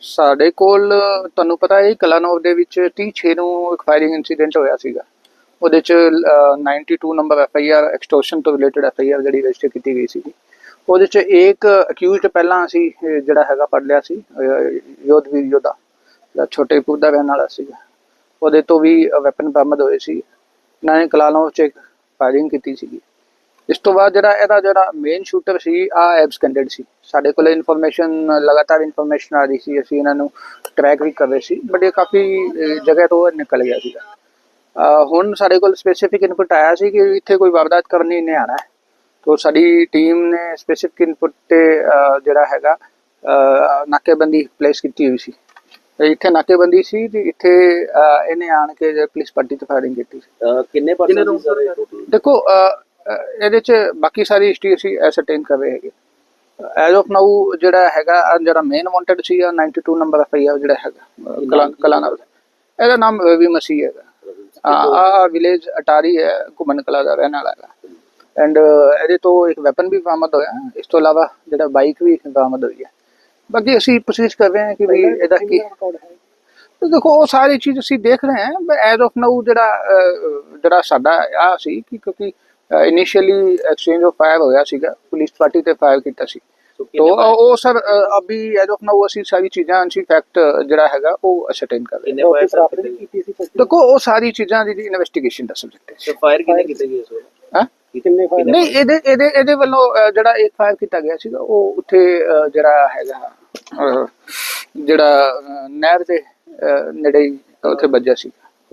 ਸਾਡੇ ਕੋਲ, ਤੁਹਾਨੂੰ ਪਤਾ ਹੈ ਕਲਾਨੋਰ ਦੇ ਵਿੱਚ 36 ਨੂੰ ਇੱਕ ਫਾਇਰਿੰਗ ਇਨਸੀਡੈਂਟ ਹੋਇਆ ਸੀਗਾ। ਉਹਦੇ ਚ ਅਹ, 92 number F I R extortion ਤੋਂ ਰਿਲੇਟਡ ਐਫ ਆਈ ਆਰ ਜਿਹੜੀ ਰਜਿਸਟਰ ਕੀਤੀ ਗਈ ਸੀਗੀ। ਉਹਦੇ ਚ ਇੱਕ ਅਕਿਊਜ਼ਡ ਪਹਿਲਾਂ ਅਸੀਂ ਜਿਹੜਾ ਹੈਗਾ ਪੜ ਲਿਆ ਸੀ ਯੋਧਵੀਰ ਯੋਧਾ ਜਿਹੜਾ ਛੋਟੇ ਪੁੱਦਾ ਰਹਿਣ ਵਾਲਾ ਸੀਗਾ। ਉਹਦੇ ਤੋਂ ਵੀ ਵੈਪਨ ਬਰਾਮਦ ਹੋਏ ਸੀ। ਇਹਨਾਂ ਨੇ ਕਲਾਨੌਰ ਚ ਫਾਇਰਿੰਗ ਕੀਤੀ ਸੀਗੀ। ਇਸ ਤੋਂ ਬਾਅਦ ਜਿਹੜਾ ਇਹਦਾ ਜਿਹੜਾ ਮੇਨ ਸ਼ੂਟਰ ਸੀ ਆ ਐਬਸਕੈਂਡਡ ਸੀ। ਸਾਡੇ ਕੋਲ ਇਨਫੋਰਮੇਸ਼ਨ ਲਗਾਤਾਰ ਇਨਫੋਰਮੇਸ਼ਨ ਆ ਰਹੀ ਸੀ। ਅਸੀਂ ਇਹਨਾਂ ਨੂੰ ਟਰੈਕ ਵੀ ਕਰ ਰਹੇ ਸੀ। ਬਟ ਇਹ ਕਾਫੀ ਜਗ੍ਹਾ ਤੋਂ ਨਿਕਲ ਗਿਆ ਸੀਗਾ। ਹੁਣ ਸਾਡੇ ਕੋਲ ਸਪੈਸੀਫਿਕ ਇਨਪੁਟ ਆਇਆ ਸੀ ਕਿ ਇੱਥੇ ਕੋਈ ਵਾਰਦਾਤ ਕਰਨੀ ਨਹੀਂ ਆਣਾ ਹੈ। ਤੋ ਸਾਡੀ ਟੀਮ ਨੇ ਸਪੈਸੀਫਿਕ ਇਨਪੁਟ ਤੇ ਜਿਹੜਾ ਹੈਗਾ ਨਾਕੇਬੰਦੀ ਪਲੇਸ ਕੀਤੀ ਹੋਈ ਸੀ। ਇੱਥੇ ਨਾਕੇਬੰਦੀ ਸੀ ਤੇ ਇੱਥੇ ਇਹਨੇ ਆਣ ਕੇ ਜੇ ਪੁਲਿਸ ਪਾਰਟੀ ਤੇ ਫਾਇਰਿੰਗ ਕੀਤੀ ਕਿੰਨੇ ਪਰਸਨ ਸੀ? ਦੇਖੋ ਇਹਦੇ ਚ ਬਾਕੀ ਸਾਰੀ ਹਿਸਟਰੀ ਅਸੀਂ ਐਸਰਟੇਨ ਕਰ ਰਹੇ ਹੈਗੇ। ਐਜ਼ ਆਫ ਨਾਊ ਜਿਹੜਾ ਹੈਗਾ ਜਿਹੜਾ ਮੇਨ ਵਾਂਟਡ ਸੀ ਆ 92 ਨੰਬਰ ਐਫ ਆਈ ਆਰ ਜਿਹੜਾ ਹੈਗਾ ਅਹ, ਕਲਾ ਕਲਾਨੌਰ ਦਾ ਇਹਦਾ ਨਾਮ ਰਵੀ ਮਸੀਹ ਹੈਗਾ। ਆ ਵਿਲੇਜ ਅਟਾਰੀ ਹੈ ਘੁਮਨ ਕਲਾ ਦਾ ਰਹਿਣ ਵਾਲਾ ਹੈਗਾ। ਐਂਡ ਇਹਦੇ ਤੋਂ ਇੱਕ ਵੈਪਨ ਵੀ ਬਰਾਮਦ ਹੋਇਆ। ਇਸ ਤੋਂ ਇਲਾਵਾ ਜਿਹੜਾ ਬਾਈਕ ਵੀ ਬਰਾਮਦ ਹੋਈ ਹੈ। ਬਾਕੀ ਅਸੀਂ ਕੋਸ਼ਿਸ਼ ਕਰ ਰਹੇ ਹਾਂ ਕਿ ਵੀ ਇਹਦਾ ਕੀ ਤੇ ਦੇਖੋ ਉਹ ਸਾਰੀ ਚੀਜ਼ ਅਸੀਂ ਦੇਖ ਰਹੇ ਹਾਂ ਐਜ਼ ਆਫ ਨਾਊ ਜਿਹੜਾ ਜਿਹੜਾ ਸਾਡਾ ਆ ਸੀ ਕਿ ਕਿਉਂਕਿ ਇਨੀਸ਼ੀਅਲੀ ਐਕਸਚੇਂਜ ਆਫ ਫਾਇਰ ਹੋਇਆ ਸੀਗਾ ਪੁਲਿਸ ਪਾਰਟੀ ਤੇ ਫਾਇਰ ਕੀਤਾ ਸੀ। So, ਤੋ ਕਿੰਨੇ ਉਹ ਉਹ ਸਰ ਅਭੀ ਐਜ਼ ਆਫ ਨਾਊ ਅਸੀਂ ਸਾਰੀ ਚੀਜ਼ਾਂ ਅਸੀਂ ਫੈਕਟ ਜਿਹੜਾ ਹੈਗਾ ਉਹ ਅਸਰਟੇਨ ਕਰ ਰਹੇ ਕਿੰਨੇ ਫਾਇਰ ਸਰ ਕੀਤੇ ਗਏ? ਹਾਂ ਦੇਖੋ ਉਹ ਸਾਰੀ ਚੀਜ਼ਾਂ ਦੀ ਇਨਵੈਸਟੀਗੇਸ਼ਨ ਦਾ ਸਬਜੈਕਟ ਹੈ। ਸਰ ਫਾਇਰ ਕਿੰਨੇ ਕੀਤੇ ਗਏ ਸਰ ਹਾਂ? ਕਿੰਨੇ ਫਾਇਰ ਨਹੀਂ ਇਹਦੇ ਇਹਦੇ ਇਹਦੇ ਵੱਲੋਂ ਅਹ, ਜਿਹੜਾ ਇੱਕ ਫਾਇਰ ਕੀਤਾ ਗਿਆ ਸੀਗਾ ਉਹ ਉੱਥੇ ਅਹ, ਜਿਹੜਾ ਹੈਗਾ ਅਹ, ਜਿਹੜਾ ਅਹ, ਨਹਿਰ ਦੇ ਨੇੜੇ ਉੱਥੇ ਵੱਜਿਆ ਸੀ